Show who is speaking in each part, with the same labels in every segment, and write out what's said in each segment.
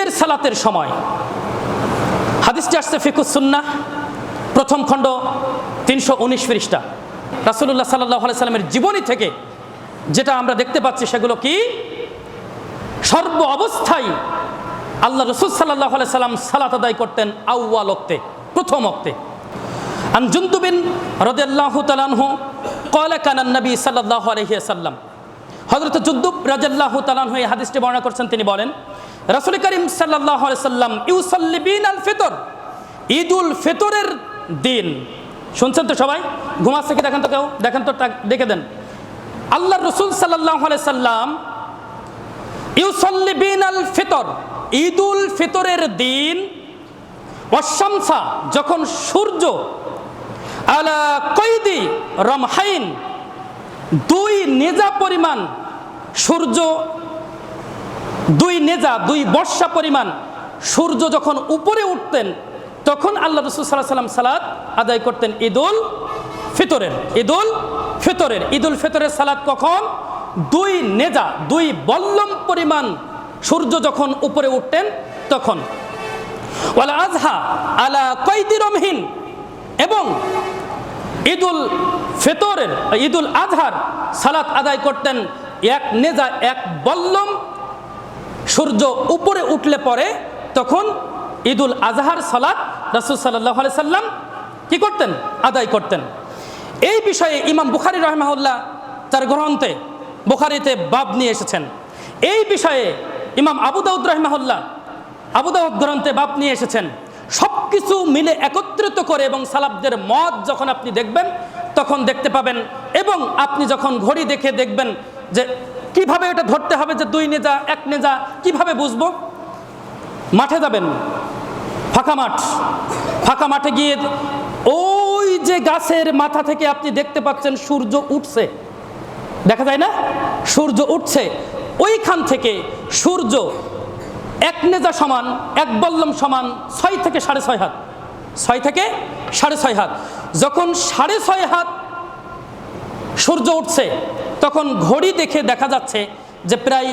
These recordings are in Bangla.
Speaker 1: ঈদের সালাতের সময়। হাদিসটি আসছে ফিকুসুন্না প্রথম খণ্ড, তিনশো উনিশ পৃষ্ঠা। রাসুল্লাহ সাল্লাহ সাল্লামের জীবনী থেকে যেটা আমরা দেখতে পাচ্ছি সেগুলো কি? সর্ব অবস্থায় আল্লাহ রসুল সাল্লাহ সাল্লাম সালাত আদায় করতেন আউ্য়াল অক্তে প্রথম অক্তে তালানহু কয়লা কানান নবী সাল্লাহ আলহিয়াসাল্লাম হজরত জুদ্দুব রাজাল্লাহ তালানহু এই হাদিসটি বর্ণনা করছেন, তিনি বলেন রাসুল করিম সাল্লাহ সাল্লাম, ইউসাল্লিবিন আল ফিতর ঈদ উল ফিতরের দিন। শুনছেন তো সবাই? ঘুমাচ্ছে কি? দেখেন তো কেউ? দেখেন তো দেখে দেন। আল্লাহ রসুল সাল্লাহ সাল্লাম, ইউসল্লিবিন আল ফিতর ঈদ উল ফিতরের দিন অশামসা যখন সূর্য আলা কৈদি রমহাইন, দুই নেজা পরিমাণ সূর্য দুই নেজা, দুই বর্ষা পরিমাণ সূর্য যখন উপরে উঠতেন, তখন আল্লাহ রসুল সাল্লাহ সাল্লাম সালাদ আদায় করতেন ঈদুল ফিতরের ঈদুল ফিতরের। ঈদুল ফিতরের সালাদ কখন? দুই নেজা, দুই বল্লম পরিমাণ সূর্য যখন উপরে উঠতেন, তখন। ওয়ালা আজহা আলা কৈদি রমহীন এবং ঈদুল ফিতরের, ঈদুল আজহার সালাত আদায় করতেন এক নেজা, এক বল্লম সূর্য উপরে উঠলে পরে তখন ঈদুল আজহার সালাত রাসুল সাল্লাহ সাল্লাম কি করতেন? আদায় করতেন। এই বিষয়ে ইমাম বুখারি রহমাউল্লাহ তার গ্রন্থে, বুখারিতে বাব নিয়ে এসেছেন। এই বিষয়ে ইমাম আবু দাউদ রহমাউল্লাহ আবু গ্রন্থে বাব নিয়ে এসেছেন। সব কিছু মিলে একত্রিত করে এবং সালাবদের মত যখন আপনি দেখবেন, তখন দেখতে পাবেন এবং আপনি যখন ঘড়ি দেখে দেখবেন যে কীভাবে এটা ধরতে হবে যে দুই নেজা, এক নেজা, কীভাবে বুঝব? মাঠে যাবেন। ফাঁকা মাঠ। ফাঁকা মাঠে গিয়ে ওই যে গাছের মাথা থেকে আপনি দেখতে পাচ্ছেন সূর্য উঠছে। দেখা যায় না? সূর্য উঠছে। ওইখান থেকে সূর্য এক নেজা সমান, এক বল্লম সমান ছয় থেকে সাড়ে ছয় হাত। ছয় থেকে সাড়ে ছয় হাত। যখন সাড়ে ছয় হাত সূর্য উঠছে তখন ঘড়ি দেখে দেখা যাচ্ছে যে প্রায়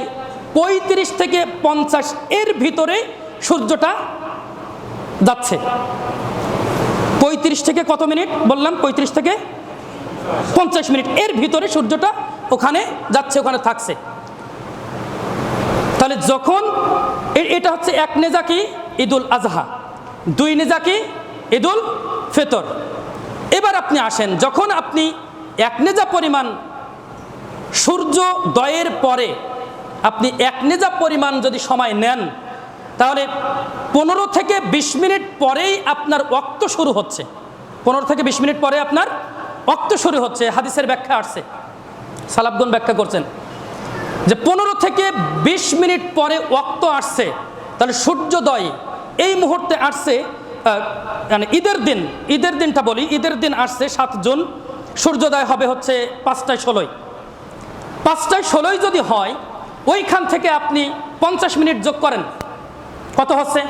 Speaker 1: পঁয়ত্রিশ থেকে পঞ্চাশ এর ভিতরে সূর্যটা যাচ্ছে। পঁয়ত্রিশ থেকে কত মিনিট? বললাম, পঁয়ত্রিশ থেকে পঞ্চাশ মিনিট। এর ভিতরে সূর্যটা ওখানে যাচ্ছে, ওখানে থাকছে। তাহলে যখন এটা হচ্ছে এক নেজা কি? ঈদুল আজহা। দুই নেজা কি? ঈদুল ফেতর। এবার আপনি আসেন, যখন আপনি এক নেজা পরিমাণ সূর্য দয়ের পরে আপনি এক নেজা পরিমাণ যদি সময় নেন, তাহলে পনেরো থেকে বিশ মিনিট পরেই আপনার ওক্ত শুরু হচ্ছে। পনেরো থেকে বিশ মিনিট পরে আপনার ওক্ত শুরু হচ্ছে, হাদিসের ব্যাখ্যা আসছে। সালাবগুন ব্যাখ্যা করছেন যে পনেরো থেকে বিশ মিনিট পরে ওক্ত আসছে, তাহলে সূর্যোদয় এই মুহূর্তে আসছে মানে ঈদের দিন, ঈদের দিনটা বলি, ঈদের দিন আসছে সাত জুন, সূর্যোদয় হবে হচ্ছে পাঁচটায় ষোলোই পাঁচটায় ষোলোই যদি হয়, ওইখান থেকে আপনি পঞ্চাশ মিনিট যোগ করেন। কত হচ্ছে?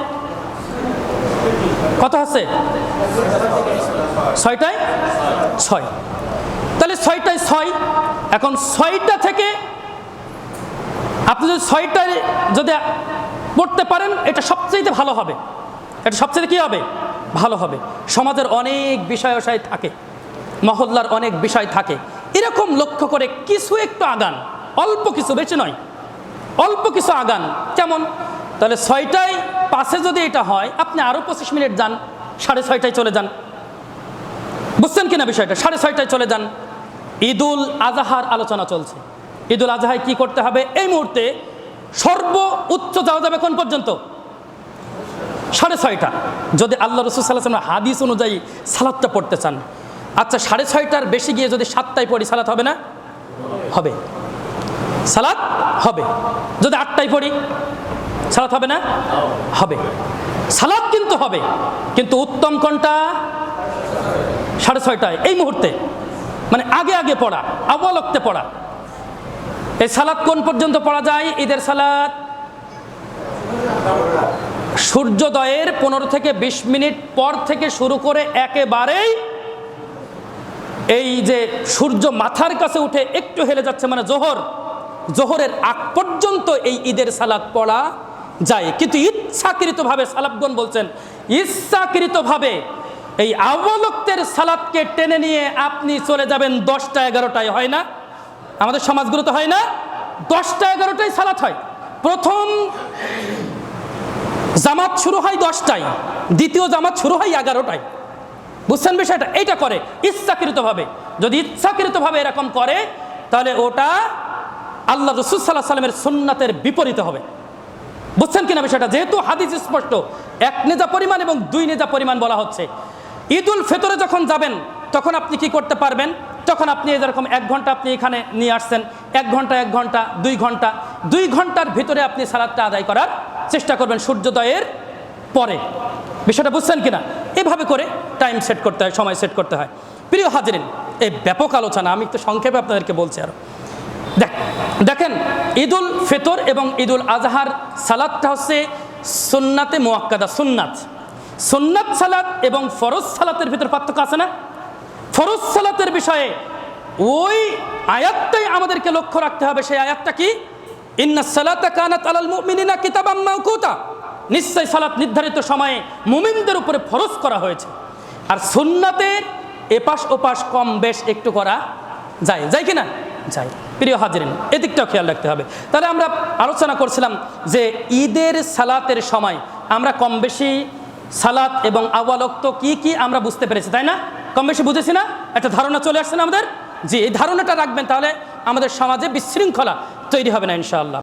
Speaker 1: কত হচ্ছে? ছয়টায়? ছয়। তাহলে ছয়টায় ছয়, এখন ছয়টা থেকে আপনি যদি ছয়টায় যদি পড়তে পারেন, এটা সবচেয়ে ভালো হবে। এটা সবচেয়ে কী হবে? ভালো হবে। সমাজের অনেক বিষয় থাকে। মহল্লার অনেক বিষয় থাকে। এরকম লক্ষ্য করে কিছু একটু আগান, অল্প কিছু, বেশি নয়, অল্প কিছু আগান। কেমন তাহলে ছয়টায় পাশে যদি এটা হয়, আপনি আরও পঁচিশ মিনিট যান, সাড়ে ছয়টায় চলে যান। বুঝছেন কিনা বিষয়টা? সাড়ে ছয়টায় চলে যান। ঈদুল আজহার আলোচনা চলছে। ঈদুল আজহায় কি করতে হবে? এই মুহূর্তে সর্ব উচ্চ যাওয়া যাবে কোন পর্যন্ত? সাড়ে ছয়টা। যদি আল্লাহ রসুল সাল্লাহ হাদিস অনুযায়ী সালাদটা পড়তে চান আচ্ছা সাড়ে ছয়টার বেশি গিয়ে যদি সাতটায় পড়ি, সালাত হবে না? হবে। সালাত হবে। যদি আটটায় পড়ি, সালাত হবে না? হবে। সালাদ কিন্তু হবে, কিন্তু উত্তম কোনটা? সাড়ে ছয়টায়। এই মুহূর্তে মানে আগে আগে পড়া আবলক্তে পড়া। এই সালাদ কোন পর্যন্ত পড়া যায়? ঈদের সালাদ সূর্যোদয়ের পনেরো থেকে বিশ মিনিট পর থেকে শুরু করে একেবারেই এই যে সূর্য মাথার কাছে উঠে একটু হেলে যাচ্ছে মানে জোহর, জোহরের আগ পর্যন্ত এই ঈদের সালাদ পড়া যায়। কিন্তু ইচ্ছাকৃতভাবে সালাফগণ বলছেন, ইচ্ছাকৃতভাবে এই আবলক্তের সালাদকে টেনে নিয়ে আপনি চলে যাবেন দশটা এগারোটায়, হয় না? আমাদের সমাজগুলোতে হয় না? দশটা এগারোটায় সালাত হয়। প্রথম জামাত শুরু হয় দশটায়, দ্বিতীয় জামাত শুরু হয় এগারোটায়। বুঝছেন বিষয়টা? এইটা করে, ইচ্ছাকৃতভাবে। যদি ইচ্ছাকৃতভাবে এরকম করে, তাহলে ওটা আল্লাহ রসুল সাল্লাহ সাল্লামের সুন্নাতের বিপরীত হবে। বুঝছেন কিনা বিষয়টা? যেহেতু হাদিস স্পষ্ট, এক নেজা পরিমাণ এবং দুই নেজা পরিমাণ বলা হচ্ছে। ঈদুল ফেতরে যখন যাবেন, তখন আপনি কি করতে পারবেন? তখন আপনি যেরকম এক ঘণ্টা আপনি এখানে নিয়ে আসছেন, এক ঘণ্টা এক ঘণ্টা, দুই ঘণ্টা, দুই ঘণ্টার ভিতরে আপনি সালাদটা আদায় করার চেষ্টা করবেন সূর্যোদয়ের পরে। বিষয়টা বুঝছেন কিনা? এভাবে করে টাইম সেট করতে হয়, সময় সেট করতে হয়। প্রিয় হাজিরিন, এই ব্যাপক আলোচনা, আমি একটু সংক্ষেপে আপনাদেরকে বলছি আরও দেখ, দেখেন, ঈদুল ফিতর এবং ঈদুল আজহার সালাদটা হচ্ছে সুন্নাতে মোয়াক্কাদা, সুন্নাত। সুন্নাত সালাত এবং ফরজ সালাতের ভিতর পার্থক্য আছে না? ফরজ সালাতের বিষয়ে ওই আয়াতটাই আমাদেরকে লক্ষ্য রাখতে হবে। সেই আয়াতটা কি? ইন্না সালাতা কানাত আলাল মুমিনিনা কিতাবাম মাওকুতা। নিশ্চয় সালাত নির্ধারিত সময়ে মুমিনদের উপরে ফরজ করা হয়েছে। আর সুন্নাতের এপাশ ওপাশ কম বেশ একটু করা যায়। যায় কি না? যায়। প্রিয় হাজিরিন, এদিকটাও খেয়াল রাখতে হবে। তাহলে আমরা আলোচনা করছিলাম যে ঈদের সালাতের সময় আমরা কম বেশি সালাত এবং আওয়ালক্ত কি কি আমরা বুঝতে পেরেছি, তাই না? কম বেশি বুঝেছি না? একটা ধারণা চলে আসছে না আমাদের? জি, এই ধারণাটা রাখবেন তাহলে আমাদের সমাজে বিশৃঙ্খলা তৈরি হবে না, ইনশাআল্লাহ।